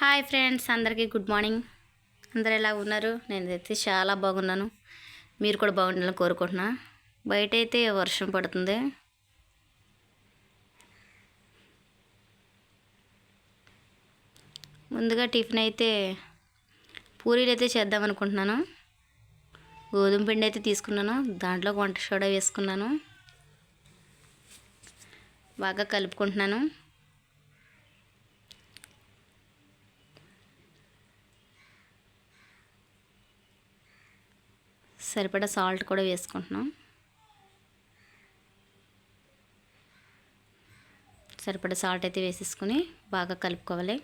Hi friends అందరికీ good morning. అందరు ఎలా ఉన్నారు? నేనైతే చాలా బాగున్నాను. మీరు కూడా బాగుండాలని కోరుకుంటున్నా. బయట అయితే వర్షం పడుతుంది. ముందుగా టిఫిన్ అయితే పూరీలు అయితే చేద్దాం అనుకుంటున్నాను. గోధుమ పిండి అయితే తీసుకున్నాను. దాంట్లో వంట సోడా వేసుకున్నాను. బాగా కలుపుకుంటున్నాను. సరిపడా సాల్ట్ కూడా వేసుకుంటున్నాం. సరిపడా సాల్ట్ అయితే వేసేసుకుని బాగా కలుపుకోవాలి.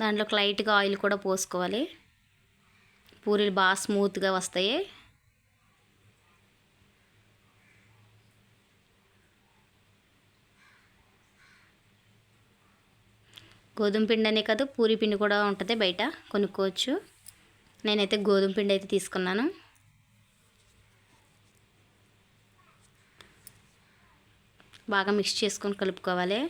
దాంట్లోకి లైట్గా ఆయిల్ కూడా పోసుకోవాలి. పూరీలు బాగా స్మూత్గా వస్తాయి. గోధుమ పిండి అనే కాదు పూరి పిండి కూడా ఉంటుంది బయట కొనుక్కోవచ్చు. నేనైతే గోధుమ పిండి అయితే తీసుకున్నాను. బాగా మిక్స్ చేసుకొని కలుపుకోవాలి.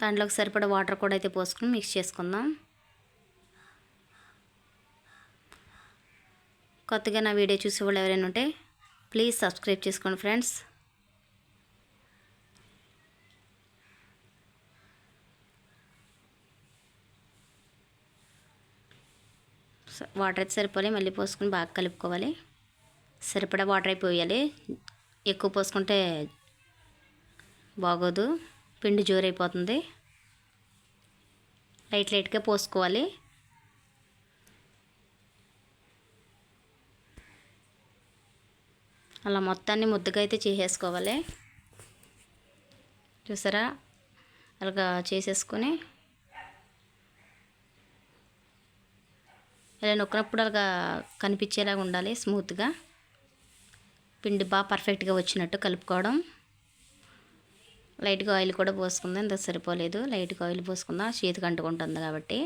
దాంట్లోకి సరిపడా వాటర్ కూడా అయితే పోసుకుని మిక్స్ చేసుకుందాం. కొత్తగా నా వీడియో చూసేవాళ్ళు ఎవరైనా ఉంటే ప్లీజ్ సబ్స్క్రైబ్ చేసుకోండి ఫ్రెండ్స్. వాటర్ అయితే సరిపోలే మళ్ళీ పోసుకొని బాగా కలుపుకోవాలి. సరిపడా వాటర్ అయిపోయాలి ఎక్కువ పోసుకుంటే బాగోదు. పిండి జోరైపోతుంది. లైట్ లైట్గా పోసుకోవాలి. అలా మొత్తాన్ని ముద్దగా అయితే చేసేసుకోవాలి. చూసారా? అలాగా చేసేసుకొని ఇలా నొక్కినప్పుడు అలాగా కనిపించేలాగా ఉండాలి స్మూత్గా. పిండి బాగా పర్ఫెక్ట్గా వచ్చినట్టు కలుపుకోవడం. లైట్గా ఆయిల్ కూడా పోసుకుందాం ఇంత సరిపోలేదు. లైట్గా ఆయిల్ పోసుకుందాం చేతికి అంటుకుంటుంది కాబట్టి.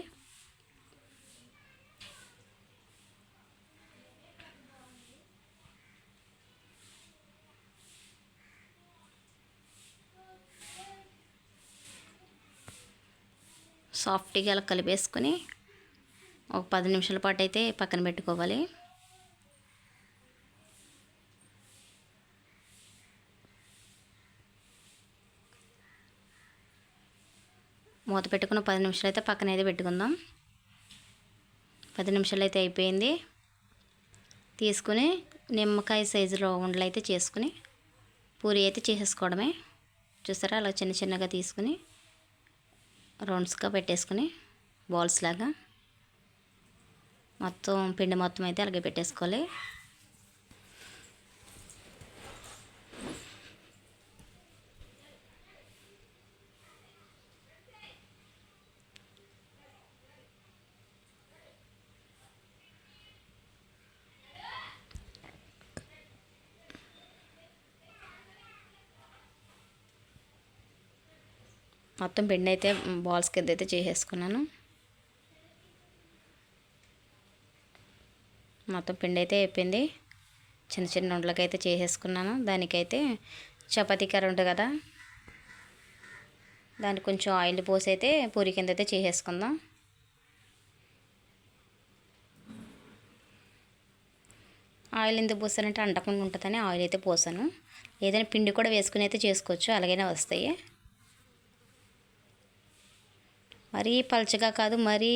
సాఫ్ట్గా అలా కలిపేసుకొని ఒక పది నిమిషాల పాటు అయితే పక్కన పెట్టుకోవాలి. మూత పెట్టుకున్న పది నిమిషాలు అయితే పక్కన అయితే పెట్టుకుందాం. పది నిమిషాలు అయితే అయిపోయింది. తీసుకుని నిమ్మకాయ సైజులో ఉండలు అయితే చేసుకుని పూరి అయితే చేసేసుకోవడమే. చూసారా? అలా చిన్న చిన్నగా తీసుకుని రౌండ్స్గా పెట్టేసుకుని బాల్స్ లాగా మొత్తం పిండి మొత్తం అయితే అలాగే పెట్టేసుకోవాలి. మొత్తం పిండి అయితే బాల్స్ కింద అయితే చేసేసుకున్నాను. మొత్తం పిండి అయితే అయిపోయింది. చిన్న చిన్న ఉండలకి అయితే చేసేసుకున్నాను. దానికైతే చపాతీ కర్ర ఉంటుంది కదా దానికి కొంచెం ఆయిల్ పోసి అయితే పూరి కింద అయితే చేసేసుకుందాం. ఆయిల్ ఎందుకు పోసానంటే అంటకుండా ఉంటుందని ఆయిల్ అయితే పోసాను. ఏదైనా పిండి కూడా వేసుకుని అయితే చేసుకోవచ్చు. అలాగైనా వస్తాయి. మరీ పలచగా కాదు మరీ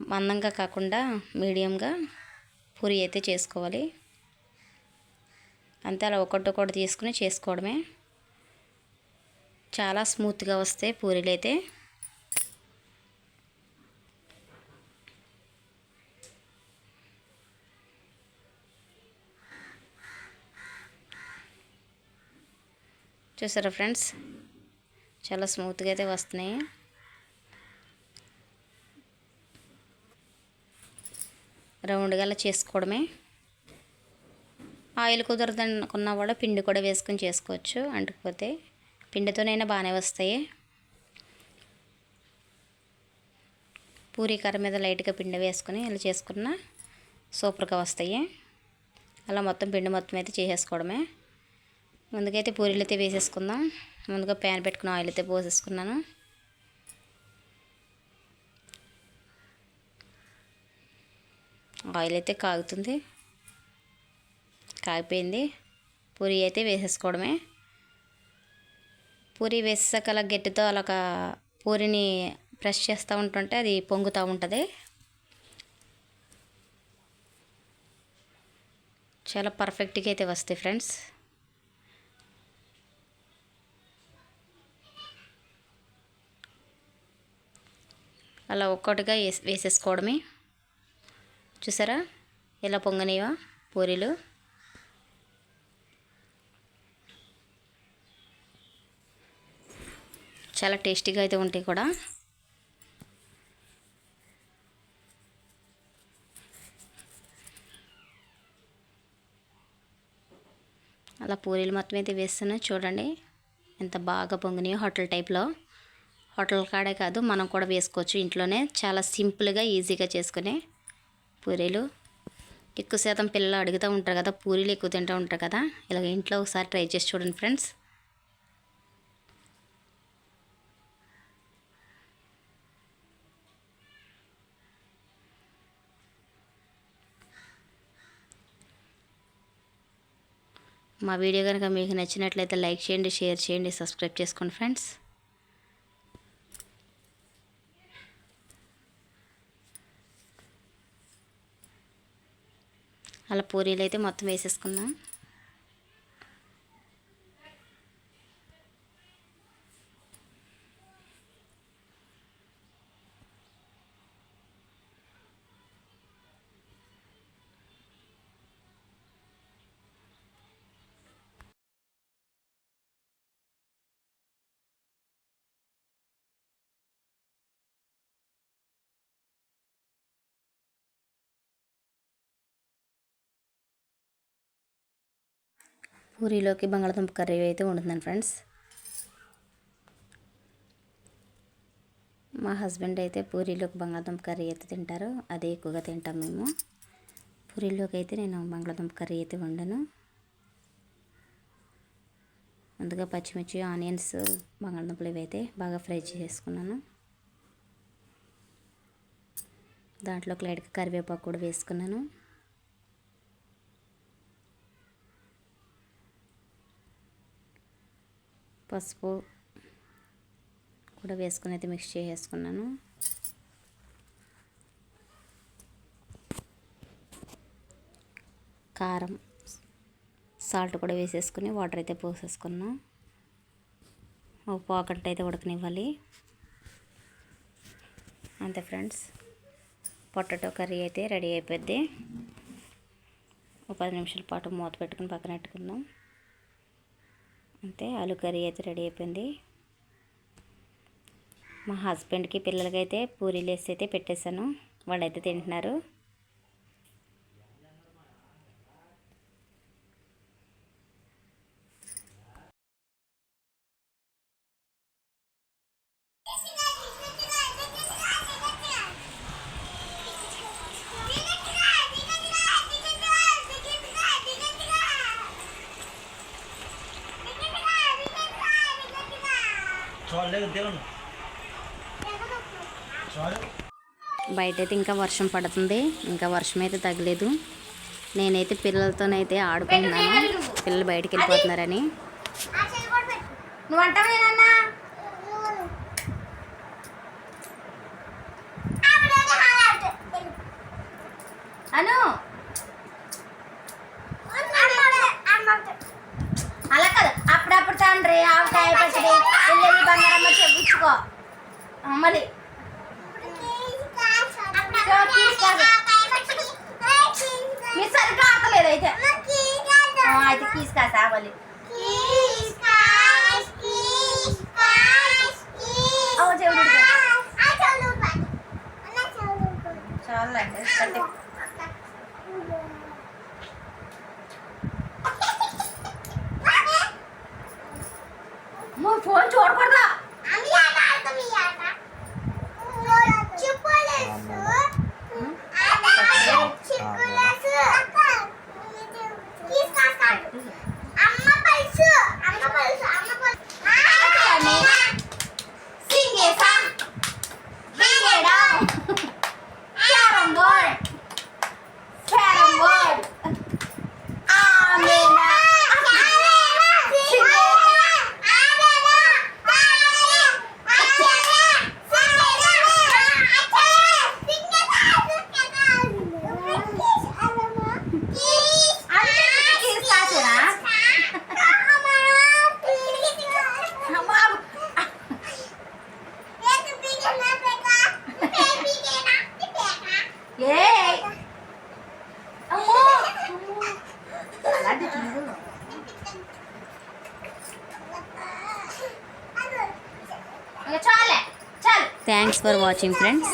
మందంగా కాకుండా మీడియంగా పూరి అయితే చేసుకోవాలి. అంతే అలా ఒకటి ఒకటి తీసుకుని చేసుకోవడమే. చాలా స్మూత్గా వస్తాయి పూరీలు అయితే. చూసారా ఫ్రెండ్స్? చాలా స్మూత్గా అయితే వస్తున్నాయి. రౌండ్గా అలా చేసుకోవడమే. ఆయిల్ కుదరదనుకున్నా కూడా పిండి కూడా వేసుకొని చేసుకోవచ్చు. అంటుకుపోతే పిండితోనైనా బాగానే వస్తాయి. పూరీ కర్ర మీద లైట్గా పిండి వేసుకొని ఇలా చేసుకున్న సూపర్గా వస్తాయి. అలా మొత్తం పిండి మొత్తం అయితే చేసేసుకోవడమే. ముందుకైతే పూరీలు అయితే వేసేసుకుందాం. ముందుగా ప్యాన్ పెట్టుకుని ఆయిల్ అయితే పోసేసుకున్నాను. ఆయిల్ అయితే కాగుతుంది. కాగిపోయింది. పూరి అయితే వేసేసుకోవడమే. పూరి వేసాక అలా గట్టితో అలా పూరిని ప్రెస్ చేస్తూ ఉంటుంటే అది పొంగుతూ ఉంటుంది. చాలా పర్ఫెక్ట్గా అయితే వస్తాయి ఫ్రెండ్స్. అలా ఒక్కొక్కటిగా వేసి వేసేసుకోవడమే. చూసారా? ఎలా పొంగనేవా? పూరీలు. చాలా టేస్టీగా అయితే ఉంటాయి కూడా. అలా పూరీలు మొత్తం అయితే వేస్తున్నా. చూడండి ఎంత బాగా పొంగినాయో హోటల్ టైప్లో. హోటల్ కాడే కాదు మనం కూడా వేసుకోవచ్చు ఇంట్లోనే. చాలా సింపుల్గా ఈజీగా చేసుకునే పూరీలు. ఎక్కువ శాతం పిల్లలు అడుగుతూ ఉంటారు కదా పూరీలు ఎక్కువ తింటూ ఉంటారు కదా ఇలాగ ఇంట్లో ఒకసారి ట్రై చేసి చూడండి ఫ్రెండ్స్. మా వీడియో కనుక మీకు నచ్చినట్లయితే లైక్ చేయండి షేర్ చేయండి సబ్స్క్రైబ్ చేసుకోండి ఫ్రెండ్స్. అలా పూరీలు అయితే మొత్తం వేసేసుకుందాం. పూరీలోకి బంగాళదుంప కర్రీ అయితే వండుతున్నాను ఫ్రెండ్స్. మా హస్బెండ్ అయితే పూరీలోకి బంగాళదుంప కర్రీ అయితే తింటారు. అదే ఎక్కువగా తింటాం మేము. పూరీలోకి అయితే నేను బంగాళదుంప కర్రీ అయితే వండను. ముందుగా పచ్చిమిర్చి ఆనియన్స్ బంగాళదుంపలు ఇవైతే బాగా ఫ్రై చేసుకున్నాను. దాంట్లో లైట్గా కరివేపాకు కూడా వేసుకున్నాను. పసుపు కూడా వేసుకుని అయితే మిక్స్ చేసేసుకున్నాను. కారం సాల్ట్ కూడా వేసేసుకుని వాటర్ అయితే పోసేసుకున్నాం. ఒక పాకెట్ అయితే ఉడకనివ్వాలి. అంతే ఫ్రెండ్స్ పొటాటో కర్రీ అయితే రెడీ అయిపోద్ది. ఒక పది నిమిషాల పాటు మూత పెట్టుకుని పక్కన పెట్టుకుందాం. అంతే ఆలు కర్రీ అయితే రెడీ అయిపోయింది. మా హస్బెండ్కి పిల్లలకి అయితే పూరీలు వేసి అయితే పెట్టేశాను. వాళ్ళైతే తింటున్నారు. బయట అయితే ఇంకా వర్షం పడుతుంది. ఇంకా వర్షం అయితే తగ్గలేదు. నేనైతే పిల్లలతోనైతే ఆడుకుంటున్నాను. పిల్లలు బయటికి వెళ్ళిపోతున్నారని అను. చెప్పించుకో మళ్ళీ. మీరు సరిగ్గా ఆడలేదు అయితే. అయితే కీస్ కాసా మళ్ళీ థ్యాంక్స్ ఫర్ వాచింగ్ ఫ్రెండ్స్